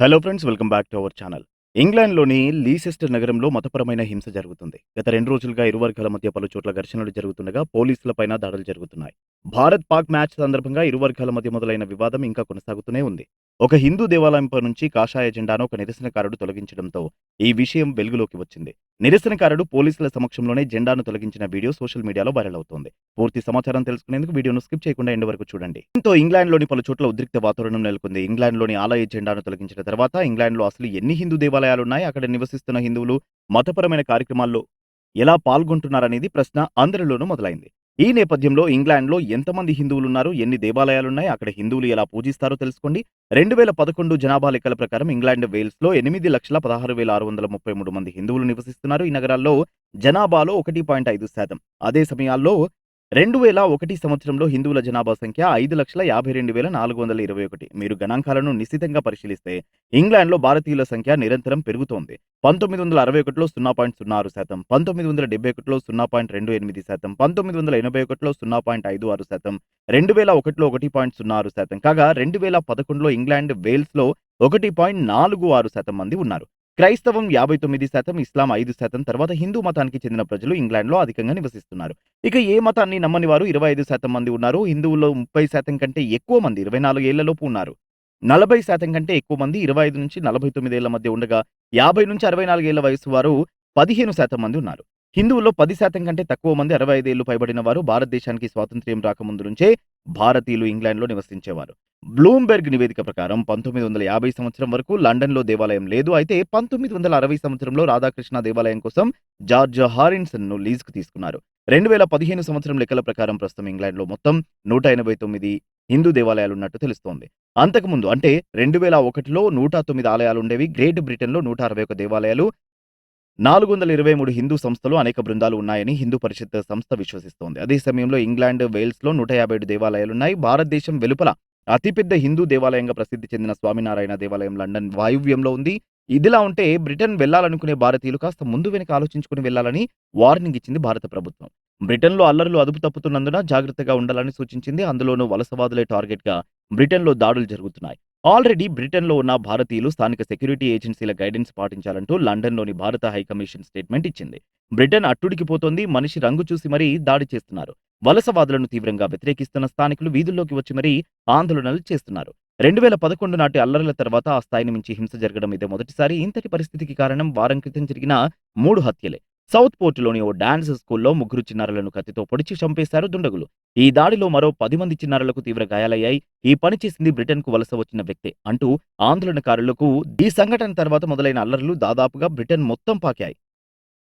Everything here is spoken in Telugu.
Hello friends welcome back to our channel ఇంగ్లాండ్లోని లీసెస్టర్ నగరంలో మతపరమైన హింస జరుగుతుంది. గత రెండు రోజులుగా ఇరు వర్గాల మధ్య పలు చోట్ల ఘర్షణలు జరుగుతుండగా పోలీసులపైన దాడులు జరుగుతున్నాయి. భారత్ పాక్ మ్యాచ్ సందర్భంగా ఇరు వర్గాల మధ్య మొదలైన వివాదం ఇంకా కొనసాగుతూనే ఉంది. ఒక హిందూ దేవాలయంపై నుంచి కాషాయ జెండాను ఒక నిరసనకారుడు తొలగించడంతో ఈ విషయం వెలుగులోకి వచ్చింది. నిరసనకారుడు పోలీసుల సమక్షంలోనే జెండాను తొలగించిన వీడియో సోషల్ మీడియాలో వైరల్ అవుతోంది. పూర్తి సమాచారం తెలుసుకునేందుకు వీడియోను స్కిప్ చేయకుండా ఎండ్ వరకు చూడండి. దీంతో ఇంగ్లాండ్లోని పలు చోట్ల ఉద్రిక్త వాతావరణం నెలకొంది. ఇంగ్లాండ్లోని ఆలయ జెండాను తొలగించిన తర్వాత ఇంగ్లాండ్లో అసలు ఎన్ని హిందూ దేవాలయాలున్నాయి? అక్కడ నివసిస్తున్న హిందువులు మతపరమైన కార్యక్రమాల్లో ఎలా పాల్గొంటున్నారనేది ప్రశ్న అందరిలోనూ మొదలైంది. ఈ నేపథ్యంలో ఇంగ్లాండ్లో ఎంతమంది హిందువులు ఉన్నారు ఎన్ని దేవాలయాలున్నాయి? అక్కడ హిందువులు ఎలా పూజిస్తారో తెలుసుకోండి. రెండు వేల పదకొండు జనాభా లెక్కల ప్రకారం ఇంగ్లాండ్ వేల్స్లో ఎనిమిది లక్షల పదహారు వేల ఆరు వందల ముప్పై మూడు మంది హిందువులు నివసిస్తున్నారు. ఈ నగరాల్లో జనాభాలో ఒకటి పాయింట్ ఐదు శాతం. అదే సమయాల్లో రెండు వేల ఒకటి సంవత్సరంలో హిందువుల జనాభా సంఖ్య ఐదు లక్షల యాభై రెండు వేల నాలుగు వందల ఇరవై ఒకటి. మీరు గణాంకాలను నిశ్చితంగా పరిశీలిస్తే ఇంగ్లాండ్లో భారతీయుల సంఖ్య నిరంతరం పెరుగుతోంది. పంతొమ్మిది వందల అరవై ఒకటిలో సున్నా పాయింట్ సున్నా ఆరు శాతం పంతొమ్మిది వందల డెబ్బై ఒకటిలో సున్నా పాయింట్ రెండు ఎనిమిది శాతం పంతొమ్మిది వందల ఎనభై ఒకటిలో సున్నా పాయింట్ ఐదు ఆరు శాతం రెండు వేల ఒకటిలో ఒకటి పాయింట్ సున్నా ఆరు శాతం కాగా రెండు వేల పదకొండులో ఇంగ్లాండ్ వేల్స్లో ఒకటి పాయింట్ నాలుగు ఆరు శాతం మంది ఉన్నారు. క్రైస్తవం యాభై తొమ్మిది శాతం ఇస్లాం ఐదు శాతం తర్వాత హిందూ మతానికి చెందిన ప్రజలు ఇంగ్లాండ్లో అధికంగా నివసిస్తున్నారు. ఇక ఏ మతాన్ని నమ్మని వారు ఇరవై ఐదు శాతం మంది ఉన్నారు హిందువుల్లో ముప్పై శాతం కంటే ఎక్కువ మంది ఇరవై నాలుగు ఏళ్ళలోపు ఉన్నారు. నలభై శాతం కంటే ఎక్కువ మంది ఇరవై ఐదు నుంచి నలభై తొమ్మిది ఏళ్ళ మధ్య ఉండగా యాభై నుంచి అరవై నాలుగేళ్ళ వయసు వారు పదిహేను శాతం మంది ఉన్నారు. హిందువుల్లో పది శాతం కంటే తక్కువ మంది అరవై ఐదేళ్ళు పైబడిన వారు భారతదేశానికి స్వాతంత్ర్యం రాకముందు నుంచే భారతీయులు ఇంగ్లాండ్లో నివసించేవారు. బ్లూంబెర్గ్ నివేదిక ప్రకారం పంతొమ్మిది వందల యాభై సంవత్సరం వరకు లండన్లో దేవాలయం లేదు. అయితే పంతొమ్మిది వందల అరవై సంవత్సరంలో రాధాకృష్ణ దేవాలయం కోసం జార్జ్ హారిన్సన్ను లీజుకు తీసుకున్నారు. రెండు వేల పదిహేను సంవత్సరం లెక్కల ప్రకారం ప్రస్తుతం ఇంగ్లాండ్లో మొత్తం నూట ఎనభై తొమ్మిది హిందూ దేవాలయాలు ఉన్నట్టు తెలుస్తోంది. అంతకుముందు అంటే రెండు వేల ఒకటిలో నూట తొమ్మిది ఆలయాలు ఉండేవి. గ్రేట్ బ్రిటన్లో నూట అరవై ఒక దేవాలయాలు నాలుగు వందల ఇరవై మూడు హిందూ సంస్థలు అనేక బృందాలు ఉన్నాయని హిందూ పరిషత్ సంస్థ విశ్వసిస్తోంది. అదే సమయంలో ఇంగ్లాండ్ వేల్స్లో నూట యాభై ఏడు దేవాలయాలున్నాయి భారతదేశం వెలుపల అతిపెద్ద హిందూ దేవాలయంగా ప్రసిద్ధి చెందిన స్వామినారాయణ దేవాలయం లండన్ వాయువ్యంలో ఉంది. ఇదిలా ఉంటే బ్రిటన్ వెళ్ళాలనుకునే భారతీయులు కాస్త ముందు వెనుక ఆలోచించుకుని వెళ్ళాలని వార్నింగ్ ఇచ్చింది భారత ప్రభుత్వం. బ్రిటన్లో అల్లర్లు అదుపు తప్పుతున్నందున జాగ్రత్తగా ఉండాలని సూచించింది. అందులోనూ వలసవాదులే టార్గెట్గా బ్రిటన్లో దాడులు జరుగుతున్నాయి. ఆల్రెడీ బ్రిటన్లో ఉన్న భారతీయులు స్థానిక సెక్యూరిటీ ఏజెన్సీల గైడెన్స్ పాటించాలంటూ లండన్లోని భారత హైకమిషన్ స్టేట్మెంట్ ఇచ్చింది. బ్రిటన్ అట్టుడికిపోతోంది మనిషి రంగు చూసి మరీ దాడి చేస్తున్నారు. వలసవాదులను తీవ్రంగా వ్యతిరేకిస్తున్న స్థానికులు వీధుల్లోకి వచ్చి మరీ ఆందోళనలు చేస్తున్నారు. రెండు వేల పదకొండు నాటి అల్లర్ల తర్వాత ఆ స్థాయిని మించి హింస జరగడం ఇదే మొదటిసారి. ఇంతటి పరిస్థితికి కారణం వారం క్రితం జరిగిన మూడు హత్యలే. సౌత్ పోర్టులోని ఓ డాన్స్ స్కూల్లో ముగ్గురు చిన్నారులను కత్తితో పొడిచి చంపేశారు దుండగులు. ఈ దాడిలో మరో పది మంది చిన్నారులకు తీవ్ర గాయాలయ్యాయి. ఈ పని చేసింది బ్రిటన్కు వలస వచ్చిన వ్యక్తే. అంటూ ఆందోళనకారులకు ఈ సంఘటన తర్వాత మొదలైన అల్లర్లు దాదాపుగా బ్రిటన్ మొత్తం పాకాయి.